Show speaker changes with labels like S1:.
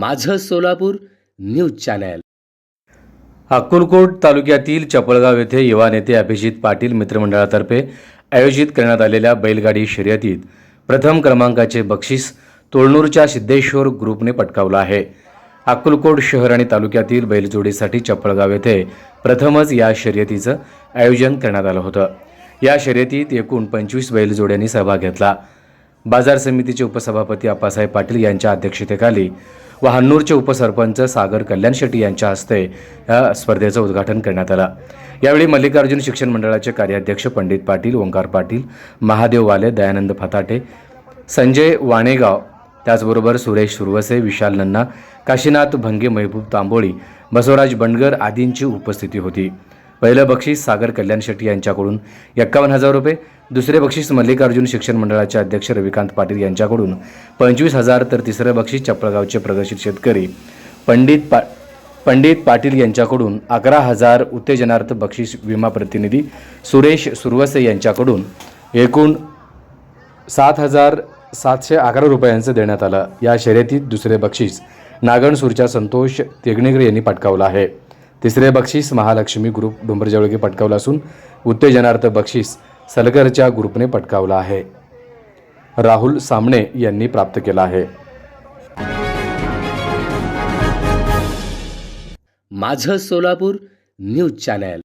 S1: माझं Solapur news channel.
S2: Akkalkot तालुक्यातील चपळगाव येथे युवा नेते अभिजित पाटील मित्रमंडळातर्फे आयोजित करण्यात आलेल्या बैलगाडी शर्यतीत प्रथम क्रमांकाचे बक्षीस तोळनूरच्या सिद्धेश्वर ग्रुपने पटकावलं आहे. अक्कलकोट शहर आणि तालुक्यातील बैलजोडीसाठी चपळगाव येथे प्रथमच या शर्यतीचं आयोजन करण्यात आलं होतं. या शर्यतीत एकूण पंचवीस बैलजोड्यांनी सहभाग घेतला. बाजार समितीचे उपसभापती आप्पासाहेब पाटील यांच्या अध्यक्षतेखाली व हन्नूरचे उपसरपंच सागर कल्याण शेट्टी यांच्या हस्ते या स्पर्धेचं उद्घाटन करण्यात आलं. यावेळी मल्लिकार्जुन शिक्षण मंडळाचे कार्याध्यक्ष पंडित पाटील ओंकार पाटील महादेव वाले दयानंद फताटे संजय वाणेगाव त्याचबरोबर सुरेश सुरवसे विशाल नन्ना काशीनाथ भंगे महबूब तांबोळी बसवराज बंडगर आदींची उपस्थिती होती. पहिलं बक्षीस सागर कल्याण शेट्टी यांच्याकडून एक्कावन्न हजार रुपये. दुसरे बक्षीस मल्लिकार्जुन शिक्षण मंडळाचे अध्यक्ष रविकांत पाटील यांच्याकडून पंचवीस हजार तर तिसरं बक्षीस चपळगावचे प्रगतशील शेतकरी पंडित पा पंडित पाटील यांच्याकडून अकरा हजार उत्तेजनार्थ बक्षीस विमा प्रतिनिधी सुरेश सुरवसे यांच्याकडून एकूण सात हजार सातशे अकरा रुपयांचं देण्यात आलं. या शर्यतीत दुसरे बक्षीस नागणसूरच्या संतोष तेगणेकर यांनी पटकावलं आहे. तिसरे बक्षीस महालक्ष्मी ग्रुप डोंबरजवळगे पटकावलं असून उत्तेजनार्थ बक्षीस सलगरच्या ग्रुपने पटकावलं आहे. राहुल सामणे यांनी प्राप्त केला आहे.
S1: माझं सोलापूर न्यूज चॅनल.